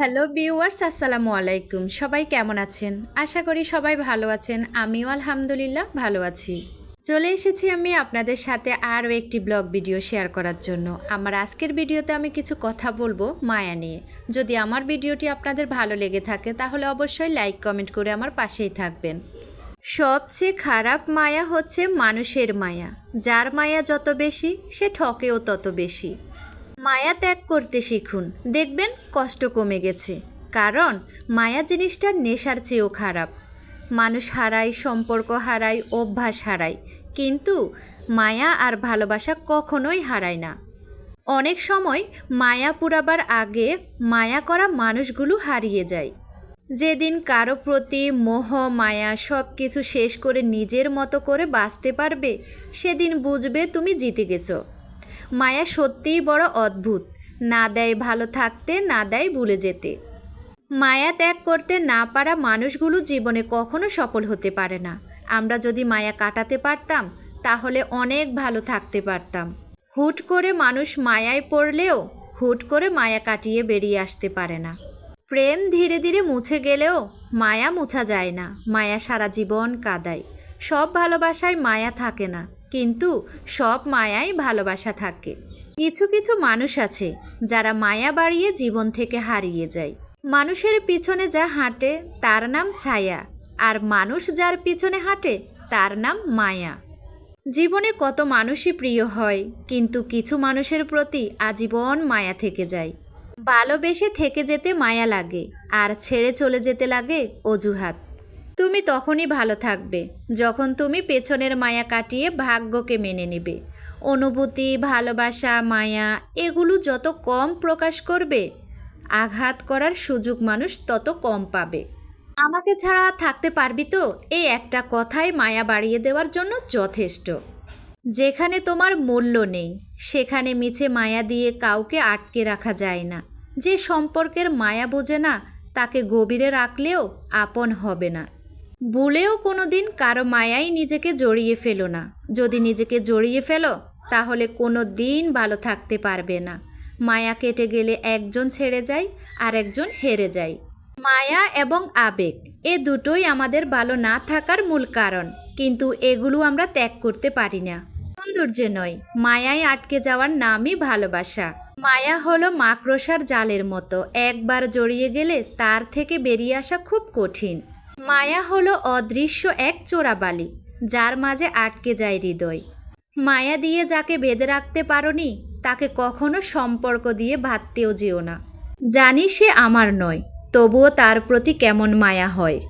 Hello viewers, আসসালামু আলাইকুম। সবাই কেমন আছেন? আশা করি সবাই ভালো আছেন। আমিও আলহামদুলিল্লাহ ভালো আছি। চলে এসেছি আমি আপনাদের সাথে আরও একটি ব্লগ ভিডিও শেয়ার করার জন্য। আমার আজকের ভিডিওতে আমি কিছু কথা বলব মায়া নিয়ে। যদি আমার ভিডিওটি আপনাদের ভালো লেগে থাকে, তাহলে অবশ্যই লাইক, কমেন্ট করে আমার পাশেই থাকবেন। সবচেয়ে খারাপ মায়া হচ্ছে মানুষের মায়া। যার মায়া যত বেশি, সে ঠকেও তত বেশি। মায়া ত্যাগ করতে শিখুন। দেখবেন কষ্ট কমে গেছে। কারণ মায়া জিনিসটা নেশার চেয়েও খারাপ। মানুষ হারায়, সম্পর্ক হারায়, অভ্যাস হারায়। কিন্তু মায়া আর ভালোবাসা কখনোই হারায় না। অনেক সময় মায়া পুরাবার আগে মায়া করা মানুষগুলো হারিয়ে যায়। যেদিন কারও প্রতি মোহ, মায়া সব কিছু শেষ করে নিজের মতো করে বাঁচতে পারবে, সেদিন বুঝবে তুমি জিতে গেছো। মায়া সত্যিই বড় অদ্ভুত। না দেয় ভালো থাকতে, না দেয় ভুলে যেতে। মায়া ত্যাগ করতে না পারা মানুষগুলো জীবনে কখনো সফল হতে পারে না। আমরা যদি মায়া কাটাতে পারতাম, তাহলে অনেক ভালো থাকতে পারতাম। হুট করে মানুষ মায়ায় পড়লেও, হুট করে মায়া কাটিয়ে বেরিয়ে আসতে পারে না। প্রেম ধীরে ধীরে মুছে গেলেও, মায়া মুছা যায় না। মায়া সারা জীবন কাদায়। সব ভালোবাসায় মায়া থাকে না। কিন্তু সব মায়াই ভালোবাসা থাকে। কিছু কিছু মানুষ আছে যারা মায়া বাড়িয়ে জীবন থেকে হারিয়ে যায়। মানুষের পিছনে যা হাঁটে তার নাম ছায়া, আর মানুষ যার পিছনে হাঁটে তার নাম মায়া। জীবনে কত মানুষই প্রিয় হয়, কিন্তু কিছু মানুষের প্রতি আজীবন মায়া থেকে যায়। ভালোবেসে থেকে যেতে মায়া লাগে, আর ছেড়ে চলে যেতে লাগে অজুহাত। তুমি তখনই ভালো থাকবে, যখন তুমি পেছনের মায়া কাটিয়ে ভাগ্যকে মেনে নেবে। অনুভূতি, ভালোবাসা, মায়া, এগুলো যত কম প্রকাশ করবে, আঘাত করার সুযোগ মানুষ তত কম পাবে। আমাকে ছাড়া থাকতে পারবি তো? এই একটা কথাই মায়া বাড়িয়ে দেওয়ার জন্য যথেষ্ট। যেখানে তোমার মূল্য নেই, সেখানে মিছে মায়া দিয়ে কাউকে আটকে রাখা যায় না। যে সম্পর্কের মায়া বোঝে না, তাকে গভীরে রাখলেও আপন হবে না। ভুলেও কোনো দিন কারও মায়াই নিজেকে জড়িয়ে ফেলো না। যদি নিজেকে জড়িয়ে ফেলো, তাহলে কোনো দিন ভালো থাকতে পারবে না। মায়া কেটে গেলে একজন ছেড়ে যায় আর একজন হেরে যায়। মায়া এবং আবেগ, এ দুটোই আমাদের ভালো না থাকার মূল কারণ। কিন্তু এগুলো আমরা ত্যাগ করতে পারি না। সৌন্দর্যে নয়, মায়ায় আটকে যাওয়ার নামই ভালোবাসা। মায়া হলো মাকড়সার জালের মতো। একবার জড়িয়ে গেলে তার থেকে বেরিয়ে আসা খুব কঠিন। মায়া হলো অদৃশ্য এক চোরাবালি, যার মাঝে আটকে যায় হৃদয়। মায়া দিয়ে যাকে বেঁধে রাখতে পারোনি, তাকে কখনো সম্পর্ক দিয়ে ভাবতেও যেও না। জানি সে আমার নয়, তবুও তার প্রতি কেমন মায়া হয়।